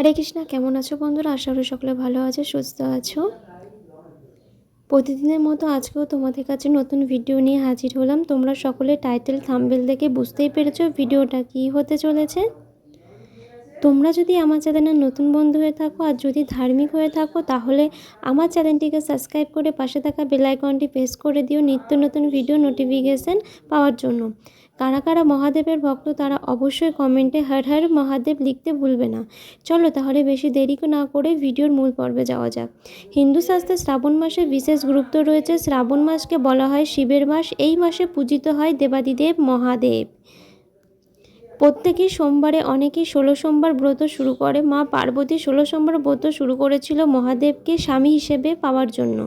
হরে কৃষ্ণা, কেমন আছো বন্ধুরা? আশা করি সকলে ভালো আছে, সুস্থ আছো। প্রতিদিনের মতো আজকেও তোমাদের কাছে নতুন ভিডিও নিয়ে হাজির হলাম। তোমরা সকলে টাইটেল থাম্বেল দেখে বুঝতেই পেরেছ ভিডিওটা কী হতে চলেছে। তোমরা যদি আমার চ্যানেলের নতুন বন্ধু হয়ে থাকো আর যদি ধার্মিক হয়ে থাকো, তাহলে আমার চ্যানেলটিকে সাবস্ক্রাইব করে পাশে থাকা বেল আইকনটি প্রেস করে দিও। নিত্য নতুন ভিডিও নোটিফিকেশান পাওয়ার জন্য। কারা কারা মহাদেবের ভক্ত তারা অবশ্যই কমেন্টে হর হর মহাদেব লিখতে ভুলবে না। চলো তাহলে বেশি দেরি না করে ভিডিওর মূল পর্বে যাওয়া যাক। হিন্দু শাস্ত্রে শ্রাবণ মাসে বিশেষ গুরুত্ব রয়েছে। শ্রাবণ মাসকে বলা হয় শিবের মাস। এই মাসে পূজিত হয় দেবাদিদেব মহাদেব। প্রত্যেকেই সোমবারে অনেকেই ষোলো সোমবার ব্রত শুরু করে। মা পার্বতী ষোলো সোমবার ব্রত শুরু করেছিল মহাদেবকে স্বামী হিসেবে পাওয়ার জন্য।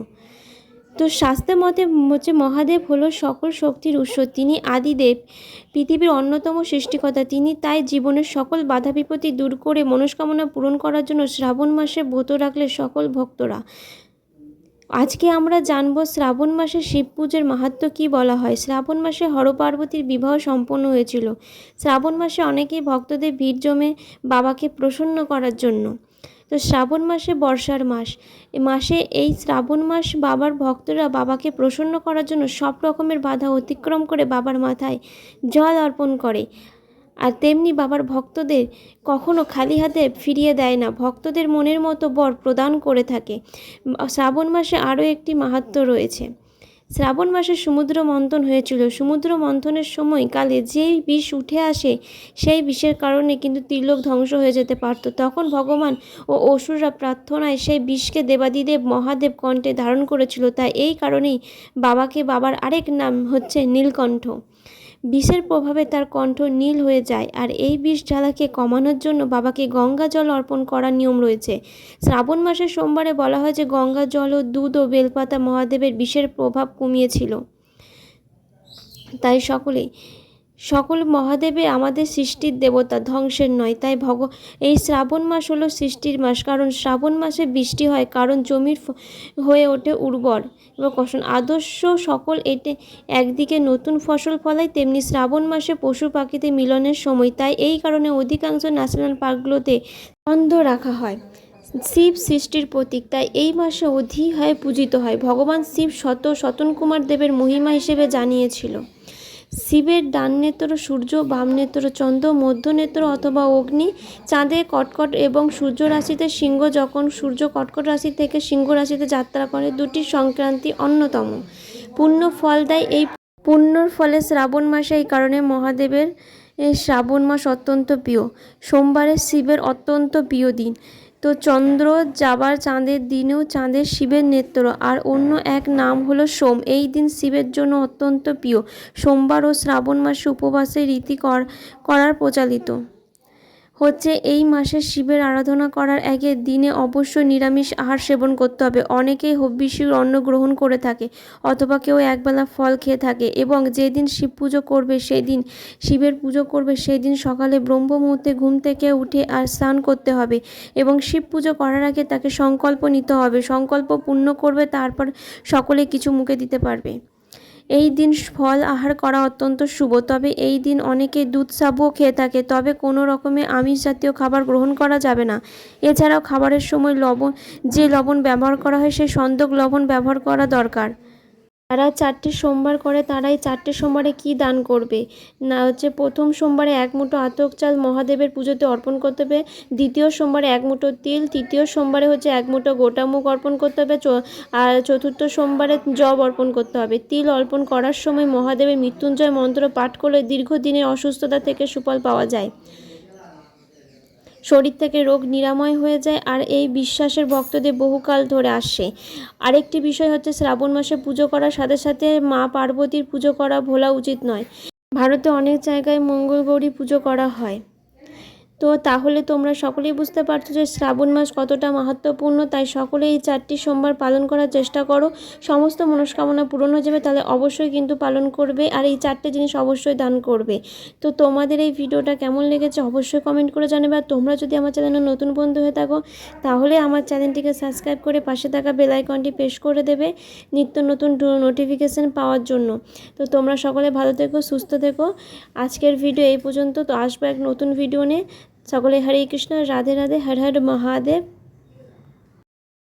তো শাস্ত্রের মতে হচ্ছে মহাদেব হলো সকল শক্তির উৎস। তিনি আদিদেব, পৃথিবীর অন্যতম সৃষ্টিকর্তা। তিনি তাই জীবনের সকল বাধা বিপত্তি দূর করে মনস্কামনা পূরণ করার জন্য শ্রাবণ মাসে ব্রত রাখলে সকল ভক্তরা। আজকে আমরা জানব শ্রাবণ মাসে শিব পুজোর মাহাত্ম কী বলা হয়। শ্রাবণ মাসে হরপার্বতীর বিবাহ সম্পন্ন হয়েছিল। শ্রাবণ মাসে অনেকেই ভক্তদের ভিড় জমে বাবাকে প্রসন্ন করার জন্য। তো শ্রাবণ মাসে বর্ষার মাস। মাসে এই শ্রাবণ মাস বাবার ভক্তরা বাবাকে প্রসন্ন করার জন্য সব রকমের বাধা অতিক্রম করে বাবার মাথায় জল অর্পণ করে। আর তেমনি বাবার ভক্তদের কখনো খালি হাতে ফিরিয়ে দেয় না। ভক্তদের মনের মতো বর প্রদান করে থাকে। শ্রাবণ মাসে আরও একটি মাহাত্ম রয়েছে। শ্রাবণ মাসে সমুদ্র মন্থন হয়েছিল। সমুদ্র মন্থনের সময় কালে যেই বিষ উঠে আসে, সেই বিষের কারণে কিন্তু ত্রিলোক ধ্বংস হয়ে যেতে পারত। তখন ভগবান ও অসুররা প্রার্থনায় সেই বিষকে দেবাদিদেব মহাদেব কণ্ঠে ধারণ করেছিল। তাই এই কারণেই বাবাকে বাবার আরেক নাম হচ্ছে নীলকণ্ঠ। বিষের প্রভাবে তার কণ্ঠ নীল হয়ে যায় আর এই বিষ জ্বালাকে কমানোর জন্য বাবাকে গঙ্গা জল অর্পণ করার নিয়ম রয়েছে। শ্রাবণ মাসের সোমবারে বলা হয় যে গঙ্গা জল ও দুধ ও বেলপাতা মহাদেবের বিষের প্রভাব কমিয়েছিল। তাই সকলেই সকল মহাদেবে আমাদের সৃষ্টির দেবতা ধ্বংসের নয়, তাই ভগ, এই শ্রাবণ মাস হলো সৃষ্টির মাস, কারণ শ্রাবণ মাসে বৃষ্টি হয়, কারণ জমির হয়ে ওঠে উর্বর। এবং কষণ আদর্শ সকল এতে একদিকে নতুন ফসল ফলায়, তেমনি শ্রাবণ মাসে পশু পাখিতে মিলনের সময়, তাই এই কারণে অধিকাংশ ন্যাশনাল পার্কগুলোতে বন্ধ রাখা হয়। শিব সৃষ্টির প্রতীক, তাই এই মাসে অধি হয়ে পূজিত হয়। ভগবান শিব শত সতন কুমার দেবের মহিমা হিসেবে জানিয়েছিল। শিবের ডান নেত্র সূর্য, বাম নেত্র চন্দ্র, মধ্য নেত্র অথবা অগ্নি, চাঁদে কটকট এবং সূর্য রাশিতে সিংহ, যখন সূর্য কটকট রাশি থেকে সিংহ রাশিতে যাত্রা করে, দুটি সংক্রান্তি অন্যতম। পুণ্য ফল দেয় এই পুণ্যর ফলে শ্রাবণ মাসে এই কারণে মহাদেবের শ্রাবণ মাস অত্যন্ত প্রিয়। সোমবারে শিবের অত্যন্ত প্রিয় দিন। তো চন্দ্র যাবার চাঁদের দিনেও চাঁদের শিবের নেত্র, আর অন্য এক নাম হলো সোম। এই দিন শিবের জন্য অত্যন্ত প্রিয়। সোমবার ও শ্রাবণ মাসে উপবাসের রীতি করার প্রচালিত। হচ্ছে এই মাসে শিবের আরাধনা করার আগের দিনে অবশ্যই নিরামিষ আহার সেবন করতে হবে। অনেকেই হব্বিষির অন্ন গ্রহণ করে থাকে অথবা কেউ একবেলা ফল খেয়ে থাকে এবং যেদিন শিব পুজো করবে সেই দিন শিবের পুজো করবে সেই দিন সকালে ব্রহ্ম মুহূর্তে ঘুম থেকে উঠে আর স্নান করতে হবে এবং শিব পুজো করার আগে তাকে সংকল্প নিতে হবে। সংকল্প পূর্ণ করবে, তারপর সকলে কিছু মুখে দিতে পারবে। এই দিন ফল আহার করা অত্যন্ত শুভ। তবে এই দিন অনেকে দুধ সাবুও খেয়ে থাকে। তবে কোনো রকমে আমিষ জাতীয় খাবার গ্রহণ করা যাবে না। এছাড়াও খাবারের সময় লবণ যে লবণ ব্যবহার করা হয় সেই সন্দক লবণ ব্যবহার করা দরকার। যারা চারটে সোমবার করে, তারাই চারটে সোমবারে কি দান করবে? না, হচ্ছে প্রথম সোমবারে এক মুঠো আতক চাল মহাদেবের পুজোতে অর্পণ করতে হবে, দ্বিতীয় সোমবারে এক মুঠো তিল, তৃতীয় সোমবারে হচ্ছে এক মুঠো গোটা মুখ অর্পণ করতে হবে আর চতুর্থ সোমবারে জব অর্পণ করতে হবে। তিল অর্পণ করার সময় মহাদেবের মৃত্যুঞ্জয় মন্ত্র পাঠ করলে দীর্ঘদিনের অসুস্থতা থেকে সুফল পাওয়া যায়। শরীর থেকে রোগ নিরাময় হয়ে যায় আর এই বিশ্বাসের ভক্তদের বহুকাল ধরে আসে। আরেকটি বিষয় হচ্ছে শ্রাবণ মাসে পুজো করার সাথে সাথে মা পার্বতীর পুজো করা ভোলা উচিত নয়। ভারতে অনেক জায়গায় মঙ্গল গৌরী পুজো করা হয়। তো তাহলে তোমরা সকলেই বুঝতে পারছ যে শ্রাবণ মাস কতটা মাহাত্মপূর্ণ তাই সকলে এই চারটি সোমবার পালন করার চেষ্টা করো। সমস্ত মনস্কামনা পূরণ হয়ে যাবে, তাহলে অবশ্যই কিন্তু পালন করবে আর এই চারটে জিনিস অবশ্যই দান করবে। তো তোমাদের এই ভিডিওটা কেমন লেগেছে অবশ্যই কমেন্ট করে জানাবে, আর তোমরা যদি আমার চ্যানেলে নতুন বন্ধু হয়ে থাকো, তাহলে আমার চ্যানেলটিকে সাবস্ক্রাইব করে পাশে থাকা বেলাইকনটি প্রেস করে দেবে নিত্য নতুন নোটিফিকেশান পাওয়ার জন্য। তো তোমরা সকলে ভালো থেকো, সুস্থ থেকো। আজকের ভিডিও এই পর্যন্ত, তো আসব এক নতুন ভিডিও নিয়ে। সকলে হরে কৃষ্ণ রাধে রাধে হর হর মহাদেব।